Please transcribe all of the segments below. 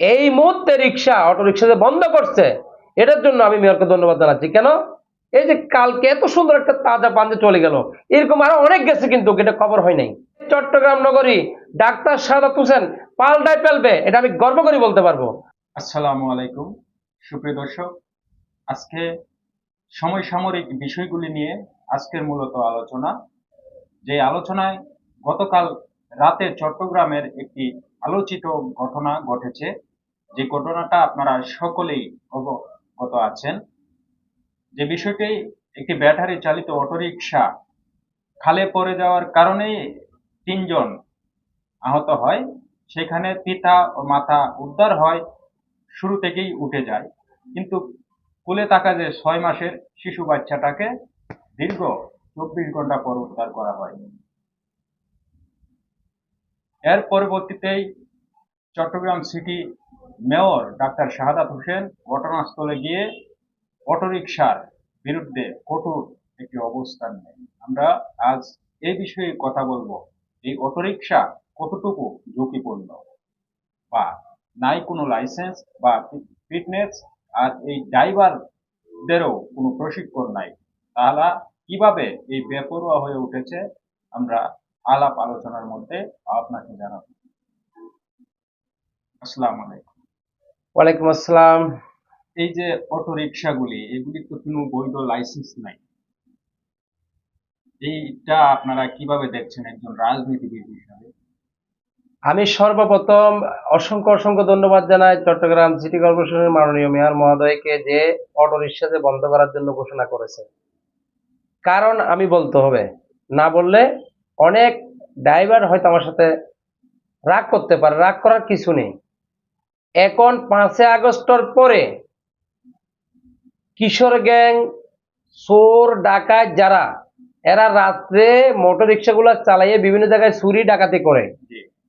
এই মুহূর্তে রিক্সা, auto rickshaw যে বন্ধ করছে, এটার জন্য আমি মেয়রকে ধন্যবাদ জানাচ্ছি। কেন? এই যে কালকে এত সুন্দর একটা তাজা পাঞ্জে চলে গেল, এরকম আরও অনেক গেছে কিন্তু এটা খবর হয় নাই। চট্টগ্রাম নগরী, ডাক্তার সাদাত হোসেন পাল্টায় ফেলবে, এটা আমি গর্ব করে বলতে পারব। আসসালামু আলাইকুম, সুপ্রিয় দর্শক। আজকে সাময়িক বিষয়গুলি নিয়ে আজকের মূলত আলোচনা। যে আলোচনায় গতকাল রাতে চট্টগ্রামের একটি আলোচিত ঘটনা ঘটেছে। যে ঘটনাটা আপনারা সকলেই অবগত আছেন, যে বিষয়টি একটি ব্যাটারি চালিত অটোরিকশা খালে পড়ে যাওয়ার কারণে তিনজন আহত হয়। সেখানে পিতা ও মাথা উদ্ধার হয়, শুরু থেকেই উঠে যায়। কিন্তু কুলে থাকা যে ছয় মাসের শিশু বাচ্চাটাকে দীর্ঘ চব্বিশ ঘণ্টা পর উদ্ধার করা হয়। এর পরবর্তীতেই Chattogram city mayor doctor Shahadat Hossain ঘটনাস্থলে গিয়ে অটোরিকশার বিরুদ্ধে কঠোর একটি অবস্থান নেয়। আমরা আজ এই বিষয়ে কথা বলব, এই অটোরিকশা কতটুকু ঝুঁকিপূর্ণ বা নাই কোনো লাইসেন্স বা ফিটনেস, আর এই ড্রাইভারদেরও কোনো প্রশিক্ষণ নাই। তাহলে কীভাবে এই বেপরোয়া হয়ে উঠেছে? আমরা আলাপ আলোচনার মধ্যে আপনাকে জানাব। আসসালামু আলাইকুম। ওয়ালাইকুম আসসালাম। এই যে অটো রিক্সাগুলি এগুলি তো কোনো বৈধ লাইসেন্স নাই। এইটা আপনারা কীভাবে দেখছেন একজন রাজনীতিবিদ হিসাবে? আমি সর্বপ্রথম অসংখ্য অসংখ্য ধন্যবাদ জানাই চট্টগ্রাম সিটি কর্পোরেশনের মাননীয় মেয়র মহোদয়কে যে অটো রিক্সা যে বন্ধ করার জন্য ঘোষণা করেছে। কারণ আমি বলতে হবে না বললে অনেক ড্রাইভার হয়তো আমার সাথে রাগ করতে পারে রাগ করার কিছু নেই। এখন পাঁচই আগস্টর পরে কিশোর গ্যাং চোর ডাকাত যারা এরা রাত্রে মোটর রিক্সাগুলো চালাইয়ে বিভিন্ন জায়গায় চুরি ডাকাতি করে।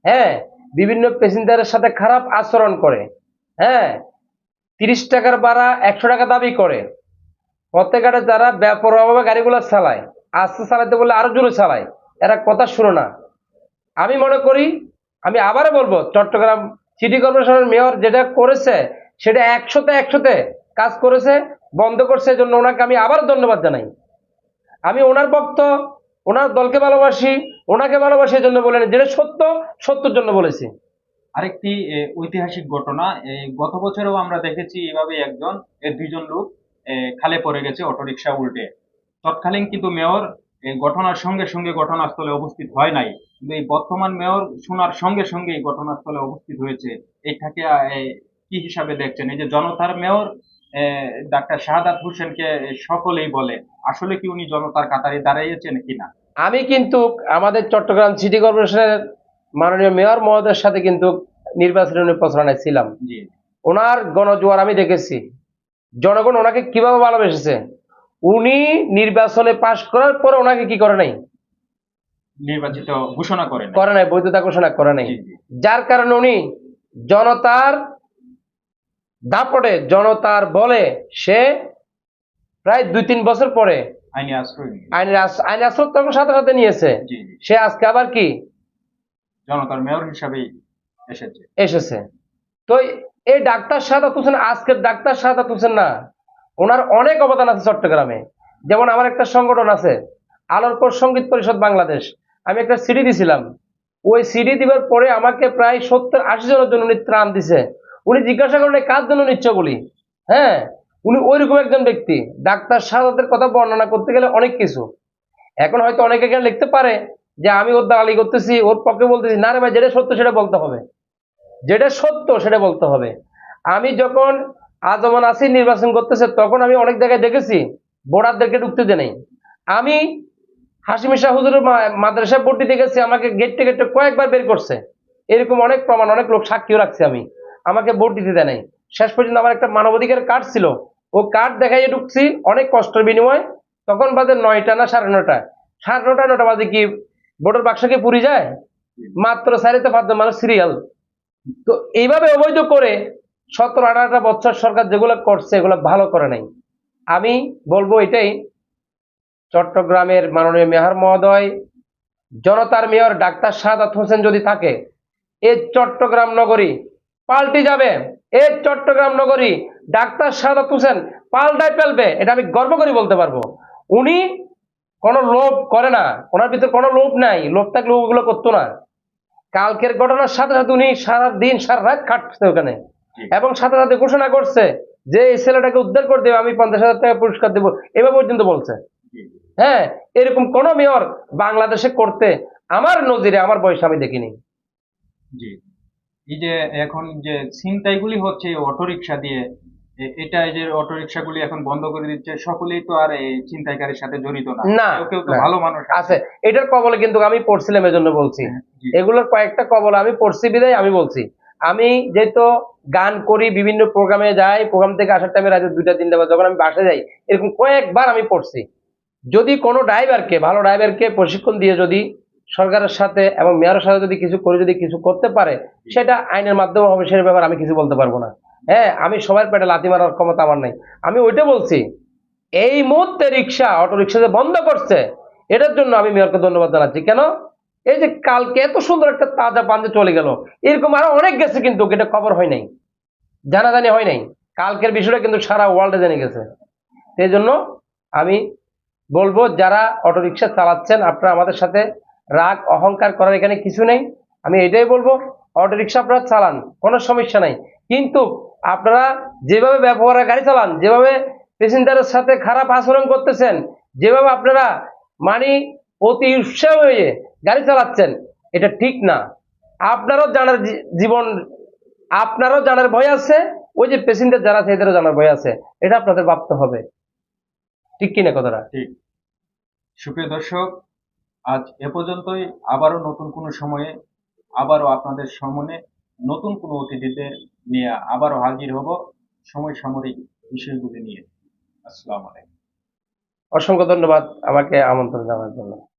হ্যাঁ বিভিন্ন প্যাসেঞ্জারের সাথে খারাপ আচরণ করে। হ্যাঁ তিরিশ টাকার ভাড়া একশো টাকা দাবি করে। প্রত্যেকটা যারা ব্যাপরভাবে গাড়িগুলো চালায় আস্তে চালাতে বলে আরও জোরে চালায় এরা কথা শুনো না। আমি মনে করি আমি আবারও বলব চট্টগ্রাম সিটি কর্পোরেশনের মেয়র যেটা করেছে সেটা একশোতে একশোতে কাজ করেছে বন্ধ করছে জন্য ওনাকে আমি আবার ধন্যবাদ জানাই। আমি ওনার ভক্ত ওনার দলকে ভালোবাসি ওনাকে ভালোবাসি জন্য বলেন যেটা সত্য সত্যর জন্য বলেছি। আরেকটি ঐতিহাসিক ঘটনা গত বছরেও আমরা দেখেছি এভাবে একজন এ, দুইজন লোক খালে পড়ে গেছে অটোরিকশা উল্টে। তৎকালীন কিন্তু মেয়র এই ঘটনার সঙ্গে সঙ্গে ঘটনাস্থলে উপস্থিত হয় নাই। কিন্তু এই বর্তমান মেয়র শোনার সঙ্গে সঙ্গে এই ঘটনাস্থলে উপস্থিত হয়েছে। এইটাকে কি হিসাবে দেখছেন? এই যে জনতার মেয়র ডাক্তার শাহাদাত হোসেনকে সকলেই বলে। আসলে কি উনি জনতার কাতারে দাঁড়িয়েছেন কিনা? আমি কিন্তু আমাদের চট্টগ্রাম সিটি কর্পোরেশনের মাননীয় মেয়র মহোদয়ের সাথে কিন্তু নির্বাচনী প্রচারণায় ছিলাম। জি। ওনার গণজোয়ার আমি দেখেছি। জনগণ ওনাকে কীভাবে ভালোবেসেছে? উনি নির্বাচনে পাশ করার পরে ওনাকে কি করে নাই? নির্বাচিত ঘোষণা করেন করে নাই বৈধতা ঘোষণা করে নাই। যার কারণে উনি জনতার দাপটে জনতার বলে সে প্রায় দুই তিন বছর পরে আশ্রয়। আইনের আস- আইন আসর তখন সাথে সাথে নিয়েছে। সে আজকে আবার কি? জনতার মেয়র হিসাবেই এসেছে। এসেছে। তো এই ডাক্তার সাদাত হোসেন আজকের ডাক্তার সাদাত হোসেন না? ওনার অনেক অবদান আছে চট্টগ্রামে। যেমন আমার একটা সংগঠন আছে আলোরপর সংগীত পরিষদ বাংলাদেশ। আমি একটা সিডি দিছিলাম। ওই সিডি দিবার পরে আমাকে প্রায় সত্তর, আশি জনের জন্য উনি ত্রাণ দিছে। উনি জিজ্ঞাসা "এই কার জন্য নিচ্ছ বলি হ্যাঁ উনি ওইরকম একজন ব্যক্তি। ডাক্তার সাদাতের কথা বর্ণনা করতে গেলে অনেক কিছু। এখন হয়তো অনেকে এখানে লিখতে পারে যে আমি ওর দালালি করতেছি, ওর পক্ষে বলতেছি, না রে ভাই, যেটা সত্য সেটা বলতে হবে। যেটা সত্য সেটা বলতে হবে। আমি যখন আজমান আসি নির্বাচন করতেছে, তখন আমি অনেক জায়গায় দেখেছি বোর্ডারদেরকে ঢুকতে দেয় নাই। আমি হাসিমি শাহ হুজুরের মা- মাদ্রাসায় ভর্তি দেখেছি আমাকে গেটে গেটে কয়েকবার বের করছে। এরকম অনেক প্রমাণ, অনেক লোক সাক্ষীও রাখছে আমি। আমাকে ভোট দিতে দেয় নাই। শেষ পর্যন্ত আমার একটা মানবাধিকার কার্ড ছিল। ও কার্ড দেখাইয়ে ঢুকছি, অনেক কষ্টের বিনিময়। তখন বাজে নয়টা না সাড়ে নটা সাড়ে নটা নটা বাজে কি ভোটের বাক্সকে পুরি যায়? মাত্র সাড়ে পাঁচজন মানুষ সিরিয়াল তো এইভাবে অবৈধ করে সতেরো আঠারোটা বছর সরকার যেগুলো করছে, এগুলো ভালো করে নাই। আমি বলব এটাই, চট্টগ্রামের মাননীয় মেয়র মহোদয়, জনতার মেয়র ডাক্তার সাদাত হোসেন যদি থাকে এই চট্টগ্রাম নগরী পাল্টে যাবে। এই চট্টগ্রাম নগরী ডাক্তার সাদাত হোসেন পাল্টায় ফেলবে, এটা আমি গর্ব করে বলতে পারব। উনি কোনো লোভ করে না, ওনার ভিতরে কোনো লোভ নাই, লোভ থাকলে ওগুলো করতো না। কালকের ঘটনার সাথে সাথে উনি সারা দিন সারা রাত খাটছে ওখানে। এবং সাথে সাথে ঘোষণা করছে যে এই ছেলেটাকে উদ্ধার করে দেবে আমি পঞ্চাশ হাজার টাকা পুরস্কার দেবো। এভাবে পর্যন্ত বলছে। হ্যাঁ এরকম কোন মেয়র বাংলাদেশে করতে আমার নজিরে আমার বয়স আমি দেখিনি। জি। এই যে এখন যে ছিনতাইগুলি হচ্ছে অটোরিকশা দিয়ে এটা এই যে অটোরিকশাগুলি এখন বন্ধ করে দিচ্ছে সকলেই তো আর এই ছিনতাইকারীর সাথে জড়িত না। না, কেউ কেউ তো ভালো মানুষ আছে। এটার কবলে কিন্তু আমি পড়ছিলাম এজন্য বলছি। এগুলোর কয়েকটা কবল আমি পড়ছি বিদায় আমি বলছি। আমি যেহেতু গান করি, বিভিন্ন প্রোগ্রামে যাই প্রোগ্রাম থেকে আসার টাইমে রাতে দুইটা, তিনটা বাজে, যখন আমি বাসে যাই, এরকম কয়েকবার আমি পড়ছি। যদি কোনো ড্রাইভারকে ভালো ড্রাইভারকে প্রশিক্ষণ দিয়ে যদি সরকারের সাথে এবং মেয়রের সাথে যদি কিছু করে, যদি কিছু করতে পারে, সেটা আইনের মাধ্যমে হবে, সেটার ব্যাপারে আমি কিছু বলতে পারব না। হ্যাঁ আমি সবার পেটে লাথি মারার ক্ষমতা আমার নেই। আমি ওইটা বলছি, এই মুহূর্তে রিক্সা অটো রিক্সা যে বন্ধ করছে, এটার জন্য আমি মেয়রকে ধন্যবাদ জানাচ্ছি। কেন? এই যে কালকে এত সুন্দর একটা তাজা পাঞ্জে চলে গেল, এরকম আরও অনেক গেছে কিন্তু এটা খবর হয় নাই, জানাজানি হয় নাই। কালকের বিষয়টা কিন্তু সারা ওয়ার্ল্ডে জেনে গেছে। সেই জন্য আমি বলব, যারা অটোরিকশা চালাচ্ছেন, আপনারা আমাদের সাথে রাগ, অহংকার করার এখানে কিছু নেই। আমি এটাই বলব, অটোরিকশা আপনারা চালান, কোনো সমস্যা নাই। কিন্তু আপনারা যেভাবে ব্যবহারের গাড়ি চালান, যেভাবে প্যাসেঞ্জারের সাথে খারাপ আচরণ করতেছেন, যেভাবে আপনারা মানে অতি উৎসাহ হয়ে গাড়ি চালাচ্ছেন। এটা ঠিক না। আপনারও জানার জীবন আপনারও জানার ভয় আছে ওই যে প্যাসেঞ্জার যারা আছে এদেরও জানার ভয় আছে। এটা আপনাদের ভাবতে হবে। ঠিক কিনা কথাটা? ঠিক। সুপ্রিয় দর্শক আজ এ পর্যন্তই। আবারও নতুন কোনো সময়ে আবারও আপনাদের সামনে নতুন কোনো অতিথিদের নিয়ে আবারও হাজির হব সময় সামরিক বিষয়গুলি নিয়ে। আসসালামু আলাইকুম। অসংখ্য ধন্যবাদ আমাকে আমন্ত্রণ জানার জন্য।